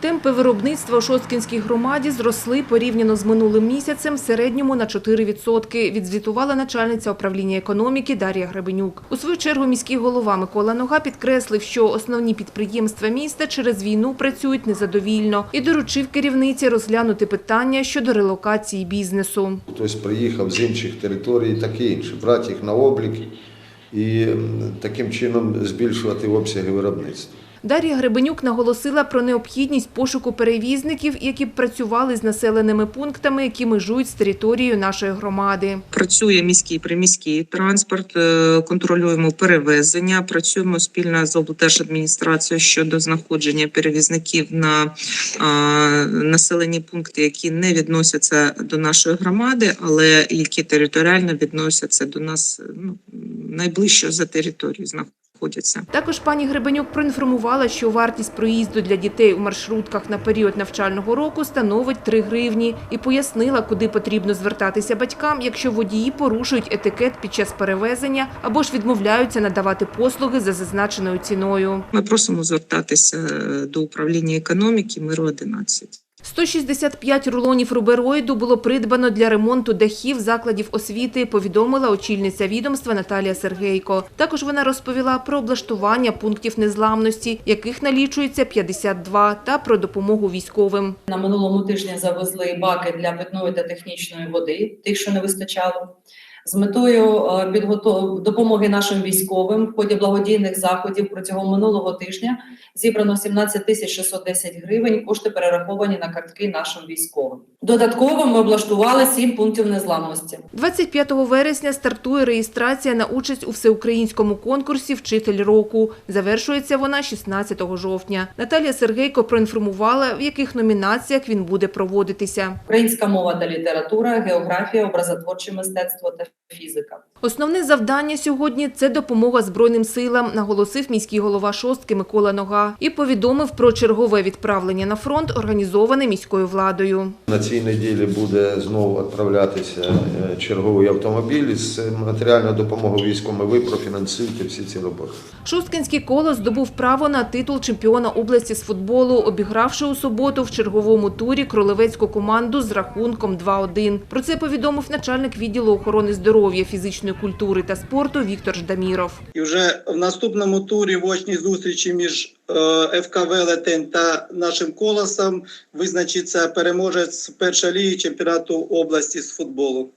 Темпи виробництва у Шосткінській громаді зросли порівняно з минулим місяцем в середньому на 4%, відзвітувала начальниця управління економіки Дар'я Гребенюк. У свою чергу міський голова Микола Нога підкреслив, що основні підприємства міста через війну працюють незадовільно і доручив керівниці розглянути питання щодо релокації бізнесу. Хтось приїхав з інших територій, таке інше, брати їх на облік і таким чином збільшувати обсяги виробництва. Дар'я Гребенюк наголосила про необхідність пошуку перевізників, які б працювали з населеними пунктами, які межують з територією нашої громади. Працює міський приміський транспорт, е, контролюємо перевезення. Працюємо спільно з облдержадміністрацією щодо знаходження перевізників на населені пункти, які не відносяться до нашої громади, але які територіально відносяться до нас ну, найближче за територією знаходяться. Також пані Гребенюк проінформувала, що вартість проїзду для дітей у маршрутках на період навчального року становить 3 гривні і пояснила, куди потрібно звертатися батькам, якщо водії порушують етикет під час перевезення або ж відмовляються надавати послуги за зазначеною ціною. Ми просимо звертатися е, до управління економіки миру 11. 165 рулонів рубероїду було придбано для ремонту дахів закладів освіти, повідомила очільниця відомства Наталія Сергейко. Також вона розповіла про облаштування пунктів незламності, яких налічується 52, та про допомогу військовим. На минулому тижні завезли баки для питної та технічної води, тих, що не вистачало. З метою підготовки підготов... допомоги нашим військовим в ході благодійних заходів протягом минулого тижня зібрано 17 тисяч 610 гривень. Кошти перераховані на картки нашим військовим. Додатково ми облаштували 7 пунктів незламності. 25 вересня стартує реєстрація на участь у всеукраїнському конкурсі «Вчитель року». Завершується вона 16 жовтня. Наталія Сергейко проінформувала, в яких номінаціях він буде проводитися. Українська мова та література, географія, образотворче мистецтво та фізика. Основне завдання сьогодні це допомога Збройним силам, наголосив міський голова Шостки Микола Нога і повідомив про чергове відправлення на фронт, організоване міською владою. На цій неділі буде знову відправлятися е, черговий автомобіль з матеріальною допомогою військовим. Ви профінансуєте всі ці роботи. Шосткинський коло здобув право на титул чемпіона області з футболу, обігравши у суботу в черговому турі кролевецьку команду з рахунком 2-1. Про це повідомив начальник відділу охорони здоров'я, фізичної культури та спорту Віктор Ждаміров. І вже в наступному турі в очній зустрічі між е, ФК Велетень та нашим колосом визначиться переможець першої ліги чемпіонату області з футболу.